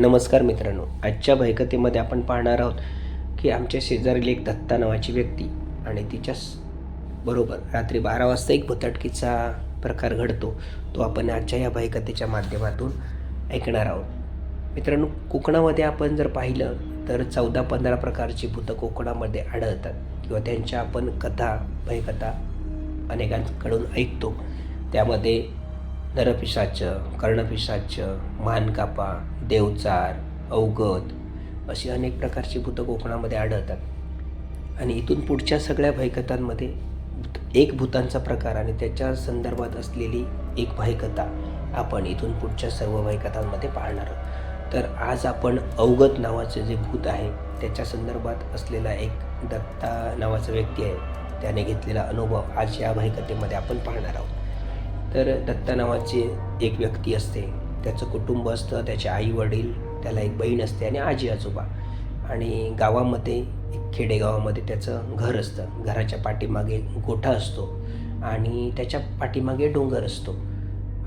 नमस्कार मित्रांनो आजच्या भयकथेमध्ये आपण पाहणार आहोत की आमच्या शेजारील एक दत्ता नावाची व्यक्ती आणि तिच्या बरोबर रात्री बारा वाजता एक भुताटकीचा प्रकार घडतो तो आपण आजच्या या भयकथेच्या माध्यमातून ऐकणार आहोत. मित्रांनो कोकणामध्ये आपण जर पाहिलं तर चौदा पंधरा प्रकारची भूतं कोकणामध्ये आढळतात किंवा त्यांच्या आपण कथा भयकथा अनेकांकडून ऐकतो. त्यामध्ये नरपिशाचं कर्णपिशाचं मानकापा देवचार अवगत अशी अनेक प्रकारची भूतं कोकणामध्ये आढळतात. आणि इथून पुढच्या सगळ्या भयकथांमध्ये एक भूतांचा प्रकार आणि त्याच्या संदर्भात असलेली एक भयकथा आपण इथून पुढच्या सर्व भयकथांमध्ये पाहणार आहोत. तर आज आपण अवगत नावाचे जे भूत आहे त्याच्या संदर्भात असलेला एक दत्ता नावाचा व्यक्ती आहे. त्याने घेतलेला अनुभव आज या भयकथेमध्ये आपण पाहणार आहोत. तर दत्ता नावाची एक व्यक्ती असते. त्याचं कुटुंब असतं त्याचे आई वडील त्याला एक बहीण असते आणि आजी आजोबा आणि गावामध्ये एक खेडेगावामध्ये त्याचं घर असतं. घराच्या पाठीमागे गोठा असतो आणि त्याच्या पाठीमागे डोंगर असतो.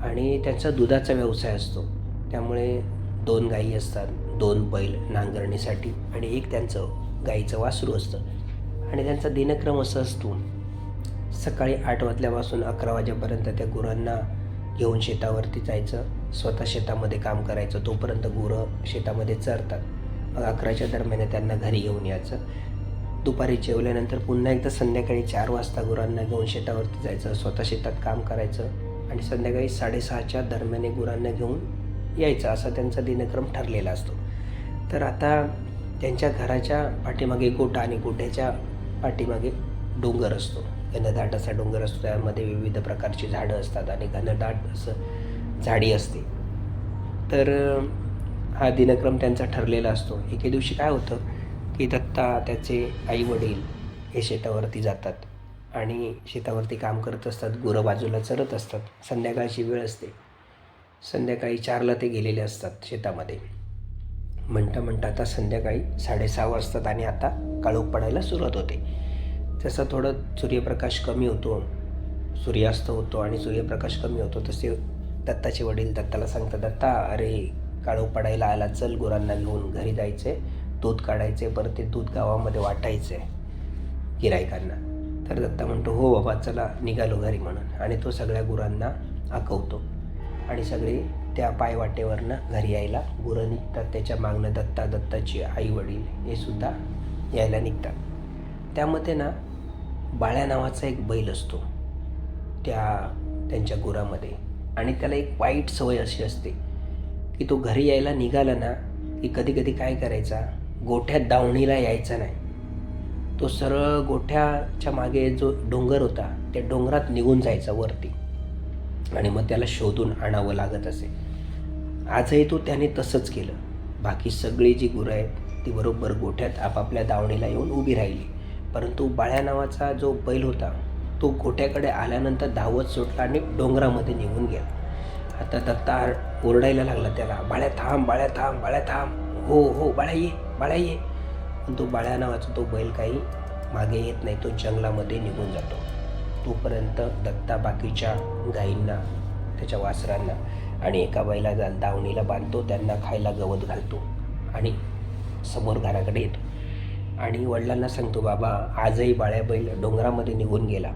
आणि त्यांचा दुधाचा व्यवसाय असतो. त्यामुळे दोन गायी असतात दोन बैल नांगरणीसाठी आणि एक त्यांचं गाईचं वासरू असतं. आणि त्यांचा दिनक्रम असं असतो सकाळी आठ वाजल्यापासून अकरा वाजेपर्यंत त्या गुरांना घेऊन शेतावरती जायचं. स्वतः शेतामध्ये काम करायचं. तोपर्यंत गुरं शेतामध्ये चरतात. मग अकराच्या दरम्यान त्यांना घरी घेऊन यायचं. दुपारी जेवल्यानंतर पुन्हा एकदा संध्याकाळी चार वाजता गुरांना घेऊन शेतावरती जायचं. स्वतः शेतात काम करायचं आणि संध्याकाळी साडेसहाच्या दरम्याने गुरांना घेऊन यायचं असा त्यांचा दिनक्रम ठरलेला असतो. तर आता त्यांच्या घराच्या पाठीमागे गोठा आणि गोठ्याच्या पाठीमागे डोंगर असतो. घनदाट असा डोंगर असतो त्यामध्ये विविध प्रकारची झाडं असतात आणि घनदाट असं झाडी असते. तर हा दिनक्रम त्यांचा ठरलेला असतो. एके दिवशी काय होतं की दत्ता त्याचे आई वडील हे शेतावरती जातात आणि शेतावरती काम करत असतात गुरं बाजूला चरत असतात. संध्याकाळची वेळ असते. संध्याकाळी चारला ते गेलेले असतात शेतामध्ये. म्हणता म्हणता आता संध्याकाळी साडेसहा वाजतात आणि आता काळोख पडायला सुरुवात होते. जसं थोडं सूर्यप्रकाश कमी होतो सूर्यास्त होतो आणि सूर्यप्रकाश कमी होतो तसे दत्ताचे वडील दत्ताला सांगतात दत्ता अरे काळू पडायला आला चल गुरांना घेऊन घरी जायचे दूध काढायचे परत ते दूध गावामध्ये वाटायचे गिरायकांना तर दत्ता म्हणतो हो बाबा चला निघालो घरी म्हणून. आणि तो सगळ्या गुरांना आकवतो. आणि सगळे त्या पायवाटेवरनं घरी यायला गुरं निघतात. त्याच्या मागणं दत्ता दत्ताची आई वडील हे सुद्धा यायला निघतात. त्यामध्ये ना बाळ्या नावाचा एक बैल असतो. त्या त्यांच्या गुरामध्ये. आणि त्याला एक वाईट सवय अशी असते की तो घरी यायला निघाला ना की कधी कधी काय करायचा? गोठ्यात दावणीला यायचा नाही. तो सरळ गोठ्याच्या मागे जो डोंगर होता त्या डोंगरात निघून जायचा वरती. आणि मग त्याला शोधून आणावं लागत असे. आजही तो त्याने तसंच केलं. बाकी सगळी जी गुरं आहेत ती बरोबर गोठ्यात आपापल्या दावणीला येऊन उभी राहिली. परंतु बाळ्या नावाचा जो बैल होता तो गोट्याकडे आल्यानंतर धावत सुटला आणि डोंगरामध्ये निघून गेला. आता दत्ता ओरडायला लागला त्याला बाळ्या थांब बाळ्या थांब बाळ्या थांब. हो हो बाळ्या ये बाळ्या ये. पण तो बाळ्या नावाचा तो बैल काही मागे येत नाही तो जंगलामध्ये निघून जातो. तोपर्यंत दत्ता बाकीच्या गायींना त्याच्या वासरांना आणि एका बैला जा दावणीला बांधतो त्यांना खायला गवत घालतो आणि समोर घराकडे येतो. आणि वडिलांना सांगतो बाबा आजही बाळ्या बैल डोंगरामध्ये निघून गेला.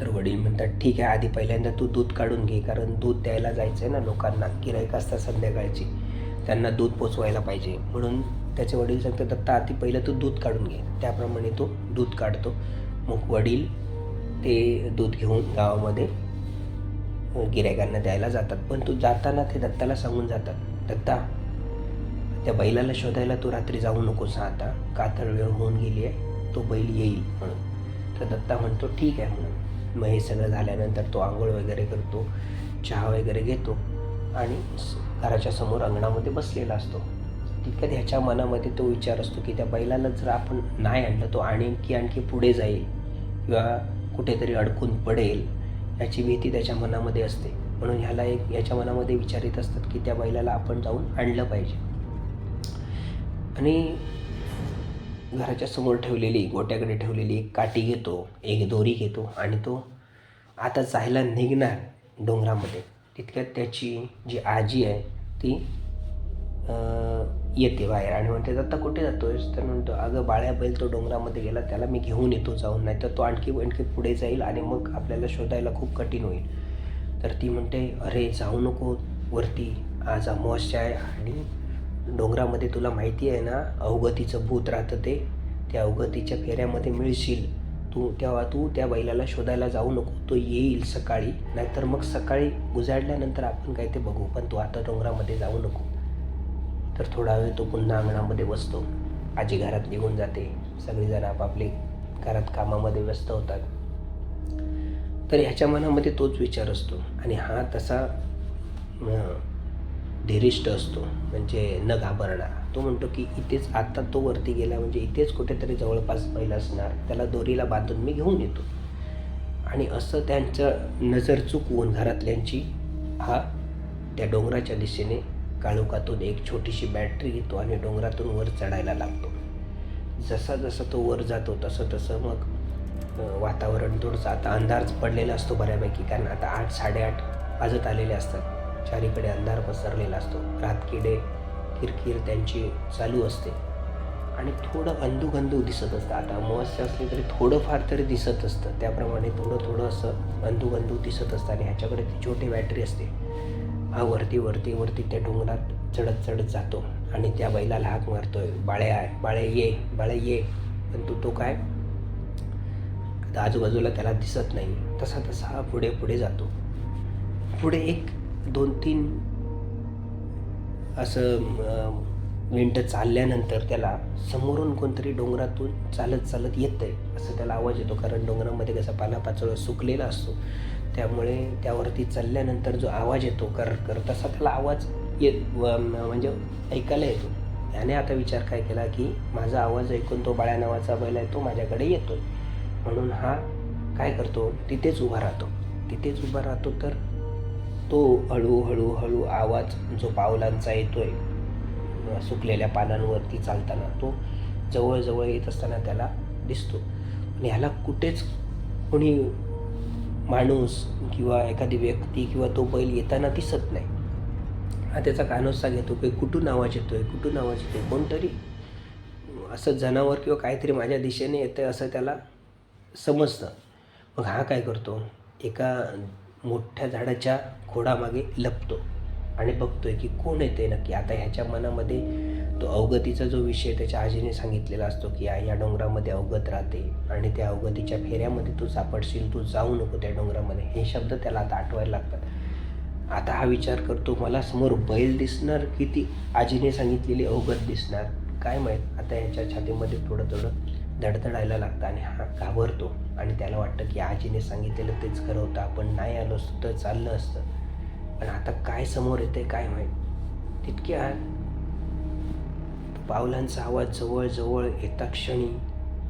तर वडील म्हणतात ठीक आहे आधी पहिल्यांदा तू दूध काढून घे कारण दूध द्यायला जायचं आहे ना लोकांना. गिरायक असतात संध्याकाळची? त्यांना दूध पोचवायला पाहिजे. म्हणून त्याचे वडील सांगतात दत्ता आधी पहिलं तू दूध काढून घे. त्याप्रमाणे तो दूध काढतो. मग वडील ते दूध घेऊन गावामध्ये गिरायकांना द्यायला जातात. पण तू जाताना ते दत्ताला सांगून जातात दत्ता त्या बैलाला शोधायला तू रात्री जाऊ नकोस आता. कातळ वेळ होऊन गेली आहे तो बैल येईल म्हणून. तर दत्ता म्हणतो ठीक आहे म्हणून. मग हे सगळं झाल्यानंतर तो आंघोळ वगैरे करतो चहा वगैरे घेतो आणि स- घराच्या समोर अंगणामध्ये बसलेला असतो. तितक्यात ह्याच्या मनामध्ये तो विचार असतो की त्या बैलाला जर आपण नाही आणलं तो आणखी आणखी पुढे जाईल किंवा कुठेतरी अडकून पडेल याची भीती त्याच्या मनामध्ये असते. म्हणून ह्याला एक याच्या मनामध्ये विचार येत असतात की त्या बैलाला आपण जाऊन आणलं पाहिजे. आणि घराच्या समोर ठेवलेली गोट्याकडे ठेवलेली एक काठी घेतो एक दोरी घेतो आणि तो आता जायला निघणार डोंगरामध्ये. तितक्यात त्याची जी आजी आहे ती येते बाहेर आणि म्हणते आता कुठे जातोयस? तर म्हणतो अगं बाळ्या बैल तो डोंगरामध्ये गेला त्याला मी घेऊन येतो जाऊन नाही तर तो आणखी आणखी पुढे जाईल आणि मग आपल्याला शोधायला खूप कठीण होईल. तर ती म्हणते अरे जाऊ नको वरती आज अमावस्या आहे आणि डोंगरामध्ये तुला माहिती आहे ना अवगतीचं भूत राहतं ते. त्या अवगतीच्या फेऱ्यामध्ये मिळशील. तू तेव्हा तू त्या बैलाला शोधायला जाऊ नको. तो येईल सकाळी. नाहीतर मग सकाळी उजाडल्यानंतर आपण काय ते बघू. पण तू आता डोंगरामध्ये जाऊ नको. तर थोडा वेळ तो पुन्हा अंगणामध्ये बसतो. आजी घरात निघून जाते. सगळीजण आपापले घरात कामामध्ये व्यस्त होतात. तर ह्याच्या मनामध्ये तोच विचार असतो. आणि हा तसा धीरिष्ट असतो म्हणजे न घाबरणा. तो म्हणतो की इथेच आत्ता तो वरती गेला म्हणजे इथेच कुठेतरी जवळपास बैल असणार. त्याला दोरीला बांधून मी घेऊन येतो. आणि असं त्यांचं नजर चुकवून घरातल्यांची हा त्या डोंगराच्या दिशेने काळोखातून एक छोटीशी बॅटरी घेतो आणि डोंगरातून वर चढायला लागतो. जसा जसा तो वर जातो तसं तसं मग वातावरण थोडंसं आता अंधारच पडलेला असतो बऱ्यापैकी. कारण आता आठ साडेआठ वाजत आलेले असतात. चारीकडे अंधार पसरलेला असतो. रातकिडे किरकिर त्यांची चालू असते. आणि थोडं अंधुगंधू दिसत असतं. आता अमावस्या असली तरी थोडंफार तरी दिसत असतं. त्याप्रमाणे थोडं थोडं असं अंधुगंधू दिसत असतं आणि ह्याच्याकडे ती छोटी बॅटरी असते. हा वरती वरती वरती त्या डोंगरात चढत चढत जातो. आणि त्या बैलाला हाक मारतोय. बाळे आहे. बाळे ये बाळे ये. पण तू तो काय? आता आजूबाजूला त्याला दिसत नाही. तसा तसा हा पुढे पुढे जातो. पुढे एक दोन तीन असं विंट मिनटं चालल्यानंतर त्याला समोरून कोणतरी डोंगरातून चालत चालत येतं आहे असं त्याला आवाज येतो. कारण डोंगरामध्ये कसा पालापाचोळा सुकलेला असतो. त्यामुळे त्यावरती चालल्यानंतर जो आवाज येतो कर कर तसा त्याला आवाज येत म्हणजे ऐकायला येतो. त्याने आता विचार काय केला की माझा आवाज ऐकून तो बाळ्या नावाचा बैल आहे तो माझ्याकडे येतो म्हणून हा काय करतो तिथेच उभा राहतो. तिथेच उभा राहतो तर तो हळूहळू हळू आवाज जो पावलांचा येतोय आहे सुकलेल्या पानांवरती चालताना तो जवळजवळ येत असताना त्याला दिसतो. आणि ह्याला कुठेच कोणी माणूस किंवा एखादी व्यक्ती किंवा तो बैल येताना दिसत नाही. हा त्याचा कानोसा घेतो की कुठून आवाज येतोय कुठून आवाज येतोय? कोणतरी असं जनावर किंवा काहीतरी माझ्या दिशेने येतं आहे असं त्याला समजतं. मग हा काय करतो? एका मोठ्या झाडाच्या खोडामागे लपतो आणि बघतोय की कोण येते नक्की. आता ह्याच्या मनामध्ये तो अवगतीचा जो विषय त्याच्या आजीने सांगितलेला असतो की या या डोंगरामध्ये अवगत राहते आणि त्या अवगतीच्या फेऱ्यामध्ये तू सापडशील तू जाऊ नको त्या डोंगरामध्ये. हे शब्द त्याला आता आठवायला लागतात. आता हा विचार करतो मला समोर बैल दिसणार की ती आजीने सांगितलेली अवगत दिसणार? काय माहीत? आता ह्याच्या छातीमध्ये थोडं थोडं धडधडायला लागतं आणि हा घाबरतो. आणि त्याला वाटतं की आजीने सांगितलेलं तेच खरं होतं. आपण नाही आलो असतो तर चाललं असतं. पण आता काय समोर येते काय माहीत? तितक्या पावलांचा आवाज जवळजवळ येता क्षणी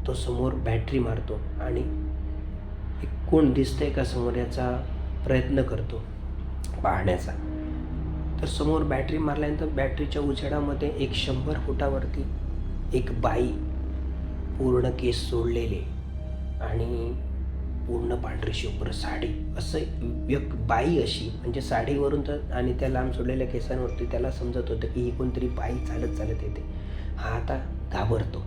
तो समोर बॅटरी मारतो आणि एक कोण दिसतंय का समोर याचा प्रयत्न करतो पाहण्याचा. तर समोर बॅटरी मारल्यानंतर बॅटरीच्या उजेडामध्ये एक शंभर फुटावरती एक बाई पूर्ण केस सोडलेले आणि पूर्ण पांढरी शुभ्र साडी असं एक बाई अशी म्हणजे साडीवरून तर आणि त्या लांब सोडलेल्या केसांवरती त्याला समजत होतं की ही कोणतरी बाई चालत चालत येते. हा आता घाबरतो.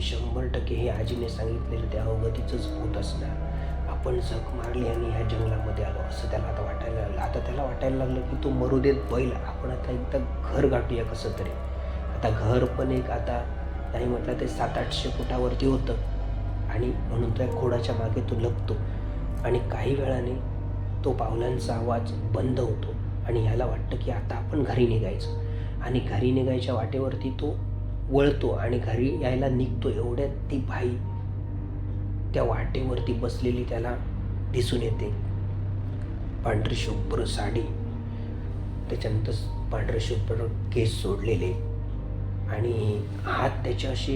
शंभर टक्के हे आजीने सांगितलेलं त्या अवगतीचंच भूत असणार. आपण झक मारली आणि ह्या जंगलामध्ये आलो असं त्याला आता वाटायला लागलं. आता त्याला वाटायला लागलं की तो मरू देत बैल. आपण आता एकदा घर गाठूया कसं तरी. आता घर पण एक आता नाही म्हटलं ते सात आठशे फुटावरती होतं. आणि म्हणून त्या खोडाच्या मागे तो लपतो. आणि काही वेळाने तो पावलांचा आवाज बंद होतो. आणि ह्याला वाटतं की आता आपण घरी निघायचं. आणि घरी निघायच्या वाटेवरती तो वळतो आणि घरी यायला निघतो. एवढ्यात ती बाई त्या वाटेवरती बसलेली त्याला दिसून येते. पांढरी शुभ्र साडी. त्याच्यानंतर पांढरे शुभ्र केस सोडलेले. आणि हात त्याचे असे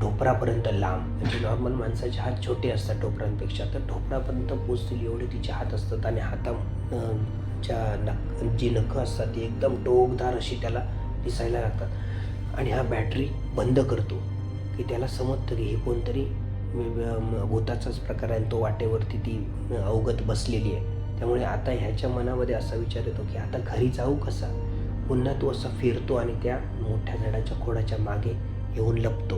ढोपरापर्यंत लांब. म्हणजे नॉर्मल माणसाचे हात छोटे असतात ढोपरांपेक्षा तर ढोपरापर्यंत पोचतील एवढे तिचे हात असतात आणि हाता च्या नख जी नखं असतात ती एकदम टोकदार अशी त्याला दिसायला लागतात. आणि हा बॅटरी बंद करतो की त्याला समजतं की हे कोणतरी भूताचाच प्रकार आहे आणि तो वाटेवरती ती अवगत बसलेली आहे. त्यामुळे आता ह्याच्या मनामध्ये असा विचार येतो की आता घरी जाऊ कसा? पुन्हा तो असा फिरतो आणि त्या मोठ्या झाडाच्या खोडाच्या मागे येऊन लपतो.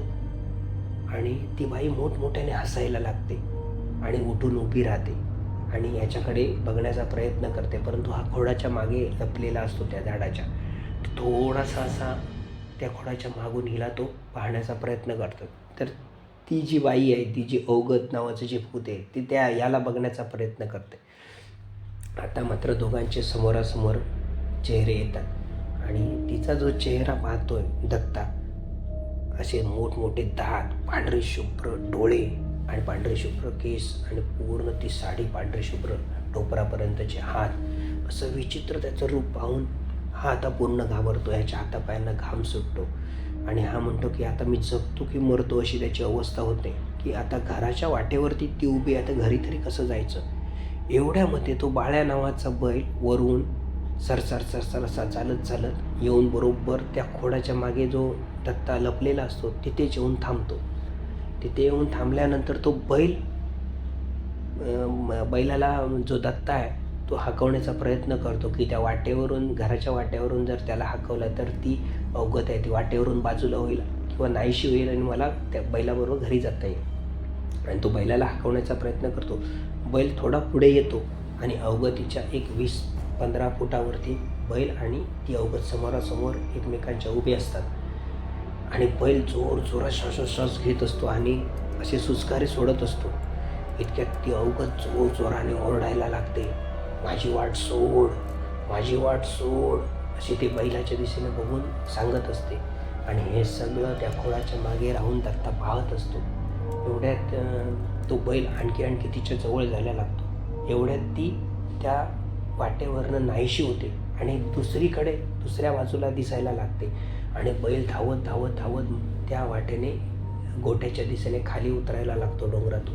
आणि ती बाई मोठमोठ्याने हसायला लागते आणि उठून उभी राहते आणि याच्याकडे बघण्याचा प्रयत्न करते परंतु हा खोडाच्या मागे लपलेला असतो त्या झाडाच्या. थोडासा असा त्या खोडाच्या मागून हिला तो पाहण्याचा प्रयत्न करतो. तर ती जी बाई आहे ती जी अवगत नावाचं जे भूत आहे ती त्या याला बघण्याचा प्रयत्न करते. आता मात्र दोघांचे समोरासमोर चेहरे येतात. आणि तिचा जो चेहरा पाहतोय दत्ता असे मोठमोठे दात पांढरे शुभ्र डोळे आणि पांढरे शुभ्र केस आणि पूर्ण ती साडी पांढरे शुभ्र टोपरापर्यंतचे हात असं विचित्र त्याचं रूप पाहून हा आता पूर्ण घाबरतो ह्याच्या हातापायांना घाम सुटतो. आणि हा म्हणतो की आता मी जगतो की मरतो अशी त्याची अवस्था होते की आता घराच्या वाटेवरती ती उभी आता घरी तरी कसं जायचं? एवढ्यामध्ये तो बाळ्या नावाचा बैल वरून सरसर सरसर असा चालत चालत येऊन बरोबर त्या खोडाच्या मागे जो दत्ता लपलेला असतो तिथेच येऊन थांबतो. तिथे येऊन थांबल्यानंतर तो बैल बैलाला जो दत्ता आहे तो हाकवण्याचा प्रयत्न करतो की त्या वाटेवरून घराच्या वाटेवरून जर त्याला हाकवलं तर ती अवगत आहे ती वाटेवरून बाजूला होईल किंवा नाहीशी होईल आणि मला त्या बैलाबरोबर घरी जाता येईल. आणि तो बैलाला हाकवण्याचा प्रयत्न करतो. बैल थोडा पुढे येतो आणि अवगतीच्या एक वीस पंधरा फुटावरती बैल आणि ती अवगत समोरासमोर एकमेकांच्या उभे असतात. आणि बैल जोर जोरात श्वासोश्वास घेत असतो आणि असे सुस्कारे सोडत असतो. इतक्यात ती अवगत जोर जोराने ओरडायला लागते. माझी वाट सोड माझी वाट सोड अशी ते बैलाच्या दिशेने बघून सांगत असते. आणि हे सगळं त्या खोळाच्या मागे राहून दत्ता पाहत असतो. एवढ्यात तो बैल आणखी आणखी तिच्या जवळ जायला लागतो. एवढ्यात ती त्या वाटेवरनं नाहीशी होते आणि दुसरीकडे दुसऱ्या बाजूला दिसायला लागते. आणि बैल धावत धावत धावत त्या वाटेने गोठ्याच्या दिशेने खाली उतरायला लागतो डोंगरातून.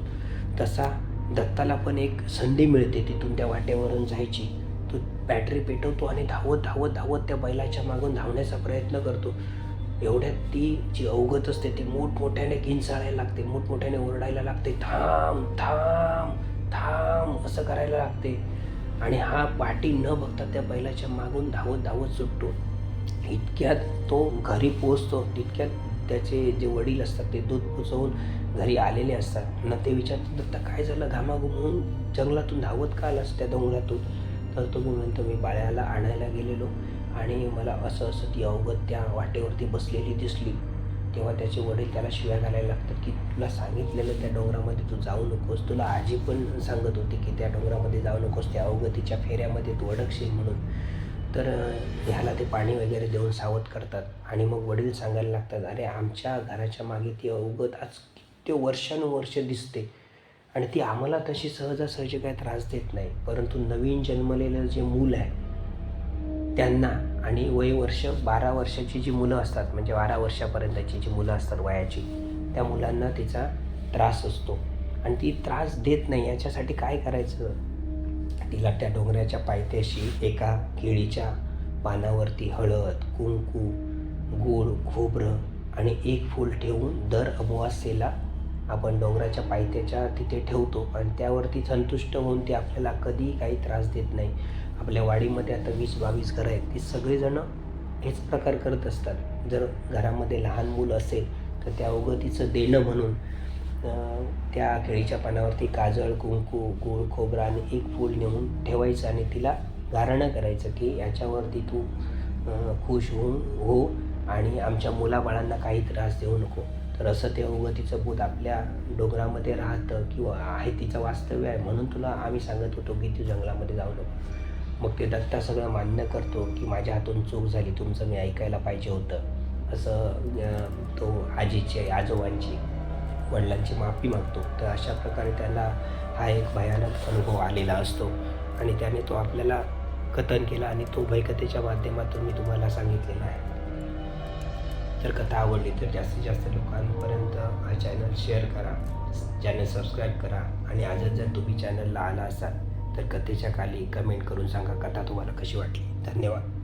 तसा दत्ताला पण एक संधी मिळते तिथून त्या वाटेवरून जायची. तो बॅटरी पेटवतो आणि धावत धावत धावत त्या बैलाच्या मागून धावण्याचा प्रयत्न करतो. एवढ्यात ती जी अवगत असते ती मोठमोठ्याने किंचाळायला लागते मोठमोठ्याने ओरडायला लागते थांब थांब थांब असं करायला लागते. आणि हा पाठी न बघता त्या बैलाच्या मागून धावत धावत सुटतो. इतक्यात तो घरी पोचतो तितक्यात त्याचे जे वडील असतात ते दूध पुचवून घरी आलेले असतात. न ते विचारतात दत्ता काय झालं? घामाघूम होऊन जंगलातून धावत का आलास त्या डोंगरातून? तर तो म्हणतो मी बाळ्याला आणायला गेलेलो आणि मला असं असं ती अवगत त्या वाटेवरती बसलेली दिसली. तेव्हा त्याचे वडील त्याला शिव्या घालायला लागतात की तुला सांगितलेलं त्या डोंगरामध्ये तू जाऊ नकोस. तुला आजी पण सांगत होती की त्या डोंगरामध्ये जाऊ नकोस. त्या अवगतीच्या फेऱ्यामध्ये तू अडकशील म्हणून. तर ह्याला ते पाणी वगैरे देऊन सावध करतात. आणि मग वडील सांगायला लागतात अरे आमच्या घराच्या मागे ती अवगत आज किती वर्षानुवर्ष दिसते. आणि ती आम्हाला तशी सहजासहजी काही त्रास देत नाही. परंतु नवीन जन्मलेलं जे मूल आहे त्यांना आणि वय वर्ष बारा वर्षाची जी मुलं असतात म्हणजे बारा वर्षापर्यंतची जी मुलं असतात वयाची त्या मुलांना तिचा त्रास असतो. आणि ती त्रास देत नाही याच्यासाठी काय करायचं? तिला त्या डोंगराच्या पायथ्याशी एका केळीच्या पानावरती हळद कुंकू गूळ खोबरं आणि एक फूल ठेवून दर अमावास्येला आपण डोंगराच्या पायथ्याच्या तिथे ठेवतो. आणि त्यावरती संतुष्ट होऊन ती आपल्याला कधीही काही त्रास देत नाही. आपल्या वाडीमध्ये आता वीस बावीस घरं आहेत ती सगळेजणं हेच प्रकार करत असतात. जर घरामध्ये लहान मूल असेल तर त्या अवगतीचं देणं म्हणून त्या केळीच्या पानावरती काजळ कुंकू गूळ खोबरा आणि एक फूल नेऊन ठेवायचं आणि तिला गारणं करायचं की याच्यावरती तू खुश होऊन हो आणि आमच्या मुलाबाळांना काही त्रास देऊ नको. तर असं ते उगतीचं भूत आपल्या डोंगरामध्ये राहतं किंवा आहे तिचं वास्तव्य आहे म्हणून तुला आम्ही सांगत होतो की तू जंगलामध्ये जाऊ नको. मग ते दत्ता सगळं मान्य करतो की माझ्या हातून चूक झाली तुमचं मी ऐकायला पाहिजे होतं. असं तो आजीची आजोबांची वडिलांची माफी मागतो. तर अशा प्रकारे त्याला हा एक भयानक अनुभव आलेला असतो. आणि त्याने तो आपल्याला कथन केला आणि तो भयकथेच्या माध्यमातून मी तुम्हाला सांगितलेला आहे. जर कथा आवडली तर जास्तीत जास्त लोकांपर्यंत हा चॅनल शेअर करा. चॅनल सबस्क्राईब करा. आणि आजच जर तुम्ही चॅनलला आला असाल तर कथेच्या खाली कमेंट करून सांगा. कथा तुम्हाला कशी वाटली? धन्यवाद.